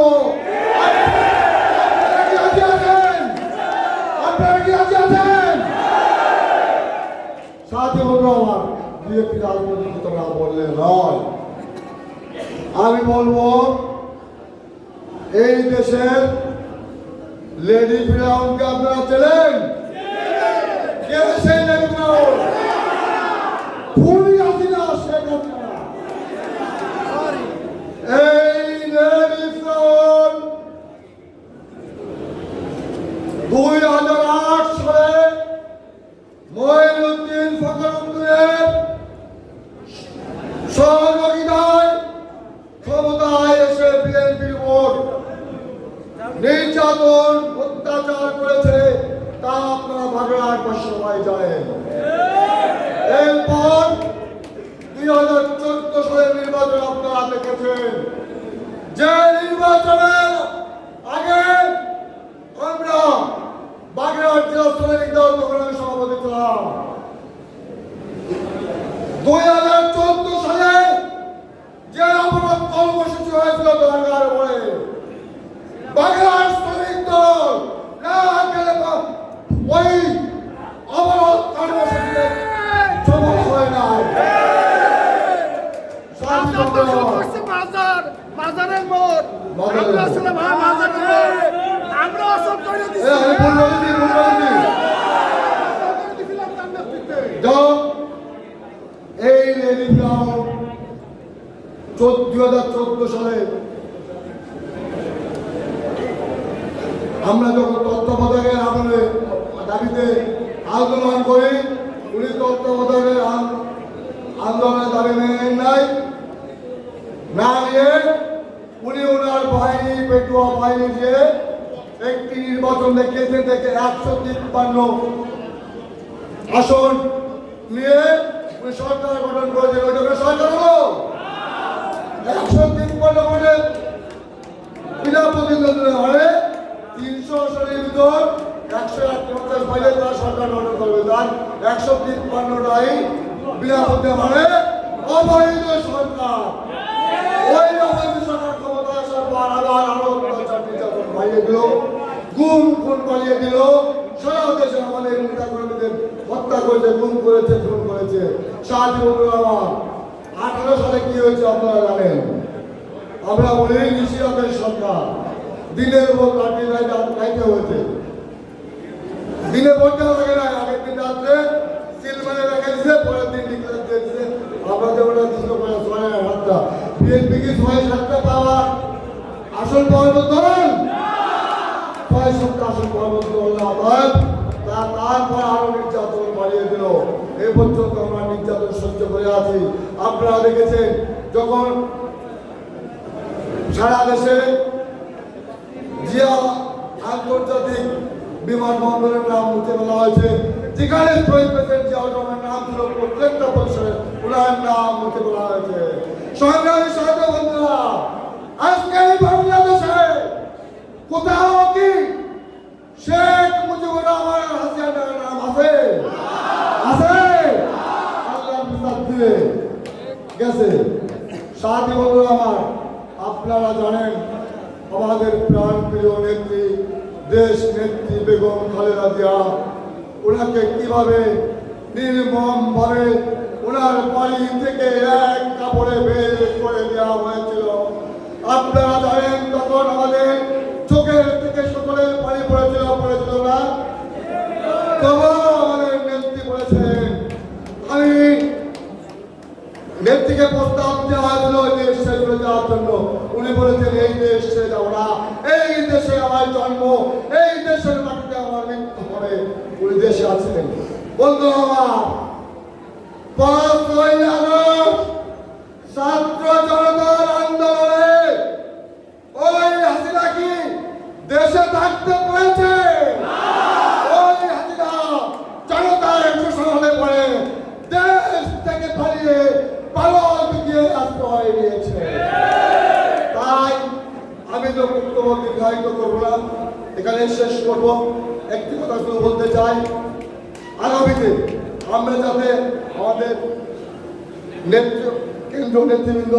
করব সাথে বলব আমার বিএপি রাজনৈতিক ঘটনা বললে নয় আমি বলব এই দেশের লেডি ফিরাউনকে আপনারা চেনেন দুই হাজার আট সালে মহিনুদ্দিন ফখরুদ্দিনের সহযোগিতায় ক্ষমতায় এসে বিএনপির ভোট। নির্যাতন, অত্যাচার করেছে তা আপনারা ভাগড়ার সবাই জানেন। এরপর দুই হাজার চোদ্দ সালের নির্বাচন আপনারা দেখেছেন। যে নির্বাচনের আগে আমরা বাগেরহাট দল তখন আমি সভাপতি ছিলাম দুই হাজার চোদ্দ সালে যে অবরোধ কর্মসূচি হয়েছিল দরকার বলে শ্রমিক দল না গেলে ওই অবরোধ কর্মসূচিতে সফল হয় নাই বাজারের মোড়। আমরা বাজারের মোড়। আমরা এই রেলি হাজার চোদ্দ সালে যখন তত্ত্বাবধায়কের আমলে দাবিতে আন্দোলন করি উনি তত্ত্বাবধায়কের আন- আন্দোলনের দাবি মেনে নাই। না নিয়ে উনি ওনার বাহিনী পেটুয়া বাহিনী দিয়ে একটি নির্বাচন দেখিয়েছেন দেখে একশো তিপ্পান্ন আসন নিয়ে সরকার গঠন করেছেন ওইটাকে সরকার হলো। একশো তিপ্পান্ন বিনা তিনশো আসনের ভিতর একশো এক পঞ্চাশ পাইলে তারা সরকার গঠন করবে। তার একশো তিপ্পান্নটাই বিনা প্রতিদ্বন্দ্বিতা হারে অবৈধ সরকার। ওই অবৈধ সরকার ক্ষমতা আসার পর আবার আরও বাড়িয়ে দিল, গুম খুন পালিয়ে দিল। সারা দেশে আমাদের নেতা কর্মীদের হত্যা করেছে, গুম করেছে, খুন করেছে। আঠারো সালে কি হয়েছে আপনারা জানেন? আমরা বলি নিশিরাতের সরকার। দিনের ভোট রাত্রি রাইতে হয়েছে। দিনে ভোটটা লাগে না, আগের দিন রাত্রে সিল মানে রেখে দিছে পরের দিন ডিক্লেয়ার দিয়ে দিছে আমরা যেমন দিছিল করে ছয় সাতটা বিএনপি কি ছয় সাতটা পাওয়ার আসল পাওয়ার তো ধরেন। ছয় সাতটা আসল পাওয়ার মতো ধরলে আবার, তা তারপর আরও নির্যাতন বাড়িয়ে দিল। এ পর্যন্ত আমরা নির্যাতন সহ্য করে আছি। আপনারা দেখেছেন, যখন সারা দেশে জিয়া আন্তর্জাতিক বিমানবন্দরের নাম মুছে ফেলা হয়েছে, যেখানে শহীদ প্রেসিডেন্ট জিয়াউর রহমানের নাম ছিল, প্রত্যেকটা পরিসরে ওনার নাম মুছে ফেলা হয়েছে। সংগ্রামী সহযোগ বন্ধুরা আজকে এই বাংলাদেশে কোথাও কি শেখ মুজিবুর রহমান হাসিনার নাম আছে আছে আল্লাহ বিশ্বাস দিয়ে গেছে সাথী বন্ধুরা আমার, আপনারা জানেন আমাদের প্রাণ প্রিয় নেত্রী, দেশ নেত্রী বেগম খালেদা জিয়া, ওনাকে কীভাবে নির্মম ভাবে ওনার বাড়ি থেকে এক কাপড়ে বের করে দেওয়া হয়েছিল, আপনারা জানেন তখন আমাদের চোখের থেকে সকলের পানি পড়েছিল পড়েছিল না? তবুও আমাদের নেত্রী বলেছেন আমি ব্যক্তিকে প্রস্তাব দেওয়া হয়েছিল ওই দেশ ছেড়ে চলে যাওয়ার জন্য উনি বলেছেন, এই দেশ ছেড়ে যাও না। এই দেশে আমার জন্ম, এই দেশের মাটিতে আমার মৃত্যু হবে উনি দেশে আছেন। বন্ধু আমার পাঁচই আগস্ট ছাত্র জনতার আন্দোলনে ওই হাসিনা কি দেশে থাকতে পেরেছে ওই হাসিনা জনতার শোষণ হলে পরে দেশ থেকে পালিয়ে পালন গিয়ে আশ্রয় নিয়েছে তাই আমি তো দীর্ঘায়িত করব না। এখানে শেষ করব। একটি কথা শুধু বলতে চাই, আগামীতে আমরা যাতে আমাদের নেতৃ, কেন্দ্র নেতৃবৃন্দ,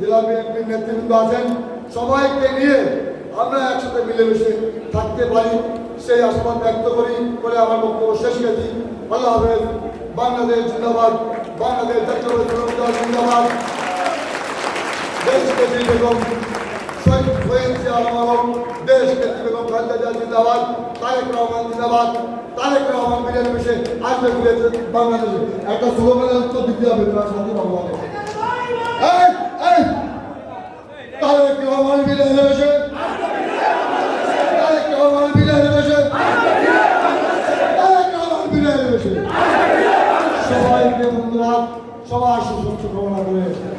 জেলা বিএনপির নেতৃবৃন্দ আছেন, সবাইকে নিয়ে আমরা একসাথে মিলেমিশে থাকতে পারি। সেই আশাবাদ ব্যক্ত করি করে আমার বক্তব্য শেষ গেছি আল্লাহ হাফেজ। বাংলাদেশ জিন্দাবাদ। বাংলাদেশ জাতীয় জিন্দাবাদ। দেশ বেগম জিয়া রহমান। দেশ বেগম খালেদা জিন্দাবাদ, তারেক রহমান জিন্দাবাদ, তারেক একটা স্লোগানের উত্তর দিতে হবে তোমার এই এই, তারেক রহমান বিরিয়ানি মিশে তারেক রহমান বিরিয়ানি মিশে তারেক রহমান বিরিয়ানি মিশে সবাইকে সুস্বাস্থ্য কামনা করে।